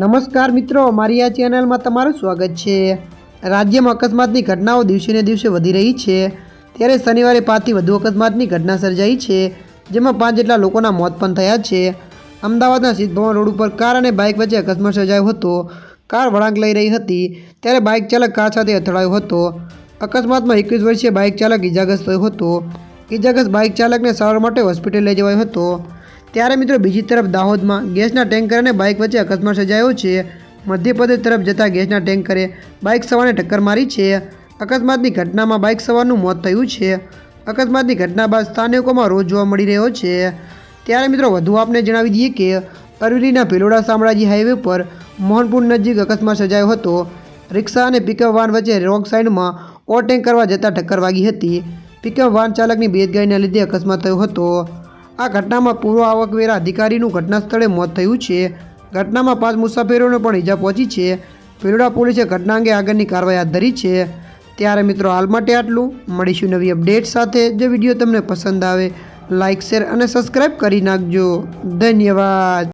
નમસ્કાર મિત્રો, મારી આ ચેનલમાં તમારું સ્વાગત છે. રાજ્યમાં અકસ્માતની ઘટનાઓ દિવસેને દિવસે વધી રહી છે. ત્યારે શનિવારે પાંચથી વધુ અકસ્માતની ઘટના સર્જાઈ છે, જેમાં પાંચ જેટલા લોકોના મોત પણ થયા છે. અમદાવાદના સિદ્ધભવન રોડ ઉપર કાર અને બાઇક વચ્ચે અકસ્માત સર્જાયો હતો. કાર વળાંક લઈ રહી હતી, ત્યારે બાઇક ચાલક કાર સાથે અથડાયો હતો. અકસ્માતમાં એકવીસ વર્ષીય બાઇક ચાલક ઇજાગ્રસ્ત થયો હતો. ઇજાગ્રસ્ત બાઇક ચાલકને સારવાર માટે હોસ્પિટલ લઈ જવાયો હતો. ત્યારે મિત્રો બીજી તરફ દાહોદમાં ગેસના ટેન્કર અને બાઇક વચ્ચે અકસ્માત સર્જાયો છે. મધ્યપ્રદેશ તરફ જતા ગેસના ટેન્કરે બાઇક સવારને ટક્કર મારી છે. અકસ્માતની ઘટનામાં બાઇક સવારનું મોત થયું છે. અકસ્માતની ઘટના બાદ સ્થાનિકોમાં રોજ જોવા મળી રહ્યો છે. ત્યારે મિત્રો વધુ આપને જણાવી દઈએ કે અરવલ્લીના ભિલોડા શામળાજી હાઈવે પર મોહનપુર નજીક અકસ્માત સર્જાયો હતો. રિક્ષા અને પિકઅપ વાન વચ્ચે રોંગ સાઇડમાં ઓવરટેક કરવા જતાં ટક્કર વાગી હતી. પિકઅપ વાન ચાલકની બેદગાઈને લીધે અકસ્માત થયો હતો. આ ઘટનામાં પૂર્વ આવકવેરા અધિકારીનું ઘટના સ્થળે મોત થયું છે. ઘટનામાં પાંચ મુસાફરોને પણ ઈજા પહોંચી છે. ભિલોડા પોલીસે ઘટના અંગે આગળની કાર્યવાહી હાથ ધરી છે. ત્યારે મિત્રો હાલ માટે આટલું. મળીશું નવી અપડેટ સાથે. જે વીડિયો તમને પસંદ આવે લાઇક શેર અને સબસ્ક્રાઈબ કરી નાખજો. ધન્યવાદ.